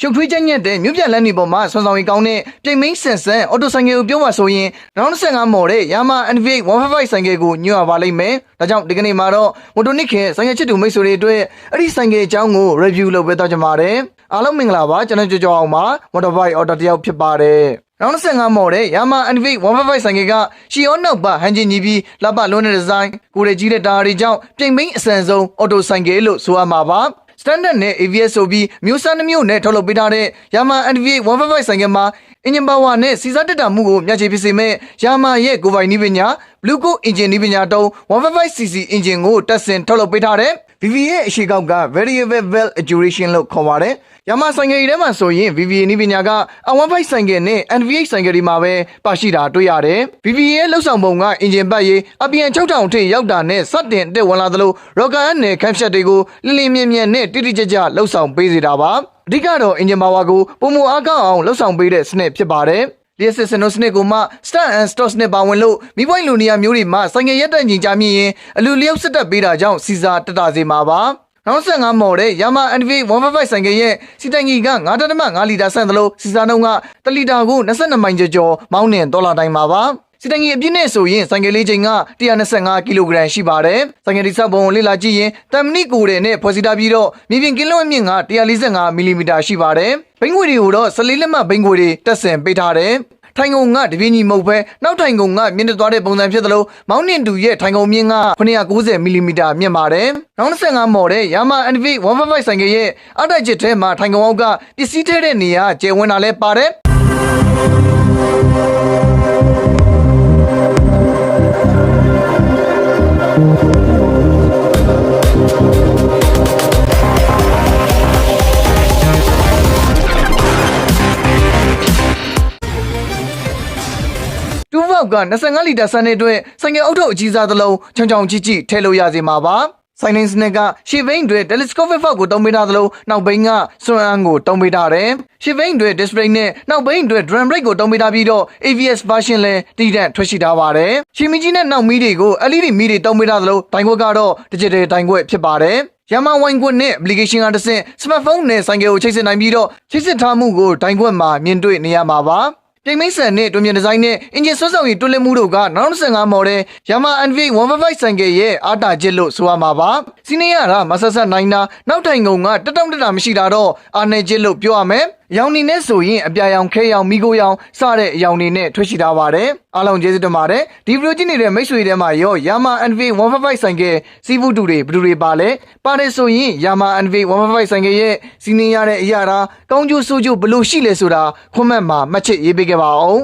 ရှုပ်ထွေးချက်ညက်တဲ့မြို့ပြလမ်းတွေပေါ်မှာဆွမ်းဆောင်ရည်ကောင်းတဲ့ပြိမ်မင်းဆန်ဆန်အော်တိုဆိုင်ကယ်ကိုပြောမှဆိုရင်နောက်25မော်တဲ့ Yamaha NV 155ဆိုင်ကယ်ကိုညွှန်ရပါလိမ့်မယ်။ဒါကြောင့်ဒီကနေ့မှာတော့မိုတိုနစ်ခင်ဆိုင်ကယ်ချစ်သူမိတ်ဆွေတွေအတွက်အဲ့ဒီဆိုင်ကယ်အကြောင်းကို review လုပ်ပေးတော့ကြပါတယ်။အားလုံးမင်္ဂလာပါကျွန်တော်ကြော်ကြော်အောင်ပါ Motorbike Auto တယောက်ဖြစ်ပါတယ်။နောက်25မော်တဲ့ Yamaha NV 155ဆိုင်ကယ်ကရှီယောနောက်ပါဟန်ဂျင်ညီပြီးလှပလွန်းတဲ့ဒီဇိုင်းကိုရကြီးတဲ့တာယာတွေကြောင့်ပြိမ်မင်းအဆန်ဆုံးအော်တိုဆိုင်ကယ်လို့ဆိုရမှာပါ။ standard နဲ့ AVS ဆိုပြီးမျိုးစားနှမျိုးနဲ့ထုတ်လုပ်ပေးထားတဲ့ Yamaha NV 155ဆိုင်ကမှာ engine power နဲ့စီစားတက်တာမှုကိုမျှခြေဖြစ်စေမဲ့ Yamaha ရဲ့ကိုယ်ပိုင်နည်းပညာ Blue Coat engine နည်းပညာတုံး 155cc engine ကိုတက်ဆင်ထုတ်လုပ်ပေးထားတဲ့ VV ရဲ့အရှိကောက်က variable valve actuation လို့ခေါ်ပါတယ်။ Yamaha ဆိုင်ကယ်တွေထဲမှာဆိုရင် VVA နည်းပညာက R15 ဆိုင်ကယ်နဲ့ NVH ဆိုင်ကယ်တွေမှာပဲပါရှိတာတွေ့ရတယ်။ VVA ရဲ့လှုပ်ဆောင်ပုံက engine ပတ်ရေးအပြင်6000ထိရောက်တာနဲ့စတင်အတက်ဝင်လာသလို rocker နဲ့ cam shot တွေကိုလင်းလင်းမြဲမြဲနဲ့တိတိကျကျလှုပ်ဆောင်ပေးစေတာပါအဓိကတော့ engine power ကိုပုံမအားကောင်းအောင်လှုပ်ဆောင်ပေးတဲ့စနစ်ဖြစ်ပါတယ်လျှက်စစ်စနုစနစ်ကိုမှ start and stop စနစ်ပါဝင်လို့မိပွိုင်းလူနေရာမျိုးတွေမှာဆိုင်ငယ်ရက်တက်ညီကြမြင့်ရင်အလူလျောက်စစ်တက်ပေးတာကြောင့်စီစာတက်တာစေမှာပါ နောက်15မော်တဲ့ Yamaha NV 155ဆိုင်ကရဲ့စီတိုင်ကြီးက9.5လီတာဆန့်သလိုစီစာနှုန်းက1လီတာကို22မိုင်ကျော်ကျော်မောင်းနှင်ဒေါ်လာတိုင်းပါပါစီတန်ကြီးအပြည့်နဲ့ဆိုရင်ဆိုင်ကယ်လေးချိန်က125ကီလိုဂရမ်ရှိပါတယ်။ဆိုင်ကယ်ဒီဆောက်ပုံကိုလေ့လာကြည့်ရင်တမ်မနီကိုတဲ့နဲ့ဖွဲ့စည်းထားပြီးတော့မြေပြင်ကင်းလွှတ်မြင့်က145မီလီမီတာရှိပါတယ်။ဘိန်းငွေတွေကိုတော့14လက်မှတ်ဘိန်းငွေတွေတက်ဆင်ပေးထားတယ်။ ထိုင်ကုန်ကတပြင်းကြီးမဟုတ်ပဲနောက်ထိုင်ကုန်ကမြင့်တက်သွားတဲ့ပုံစံဖြစ်သလိုမောင်းနှင်တူရဲ့ထိုင်ကုန်မြင့်က990မီလီမီတာမြင့်ပါတယ်။နောက်25မော်တဲ့ Yamaha NV 155ဆိုင်ကရဲ့အတိုက်ချစ်ထဲမှာထိုင်ကုန်အောက်ကပစ္စည်းထဲတဲ့နေရာကျယ်ဝန်းတာလဲပါတယ်။ တူဘောက်က25လီတာဆန်တဲ့အတွက်ဆိုင်ကယ်အုတ်ထုတ်အကြီးစားတစ်လုံးချောင်ချောင်ကြီးကြီးထည့်လို့ရစေမှာပါဆိုင်နင်းစနစ်ကရှေ့ဘိန်းတွေ telescopic fog ကိုတုံးပေးထားသလိုနောက်ဘိန်းကစွမ်းအန်းကိုတုံးပေးထားတယ်ရှေ့ဘိန်းတွေ display နဲ့နောက်ဘိန်းတွေ drum brake ကိုတုံးပေးထားပြီးတော့ ABS version လည်းတည်တံ့ထွက်ရှိထားပါတယ်ရှေ့မီကြီးနဲ့နောက်မီးတွေကို LED မီးတွေတုံးပေးထားသလိုတိုင်ခွက်ကတော့ digital တိုင်ခွက်ဖြစ်ပါတယ်ရမဝိုင်ကွန်းနဲ့ application ကတစ်ဆင့် smartphone နဲ့ဆိုင်ကယ်ကိုချိတ်ဆက်နိုင်ပြီးတော့ချိတ်ဆက်ထားမှုကိုတိုင်ခွက်မှာမြင်တွေ့နေရမှာပါ ပြိမ်မိတ်ဆန်နဲ့တွင်မြန်ဒီဇိုင်းနဲ့အင်ဂျင်ဆွမ်းဆောင်ရည်တွန်းလင်းမှုတို့ကနောက်25မော်ဒယ် Yamaha NV 155ဆိုင်ကယ်ရဲ့အားတာချက်လို့ဆိုရမှာပါစီးနေရတာမဆက်ဆက်နိုင်တာနောက်တိုင်ကုန်ကတက်တောင့်တက်တာမရှိတာတော့အားနေချက်လို့ပြောရမယ်ရောင်နေနဲ့ဆိုရင်အပြာရောင်ခဲရောင်မိကိုရောင်စတဲ့အရောင်နေနဲ့ထွက်ရှိထားပါတယ်အားလုံးကျေးဇူးတင်ပါတယ်ဒီဗီဒီယိုကြည့်နေတဲ့မိတ်ဆွေတွေထဲမှာရော Yamaha NV 155ဆိုင်ကယ်စီးပူးတူတွေဘယ်သူတွေပါလဲပါတယ်ဆိုရင် Yamaha NV 155ဆိုင်ကယ်ရဲ့စီးနေရတဲ့အရာတာကောင်းကျိုးဆိုးကျိုးဘယ်လိုရှိလဲဆိုတာခွန်မန့်မှာမှတ်ချက်ရေးပေးခဲ့ပါအောင်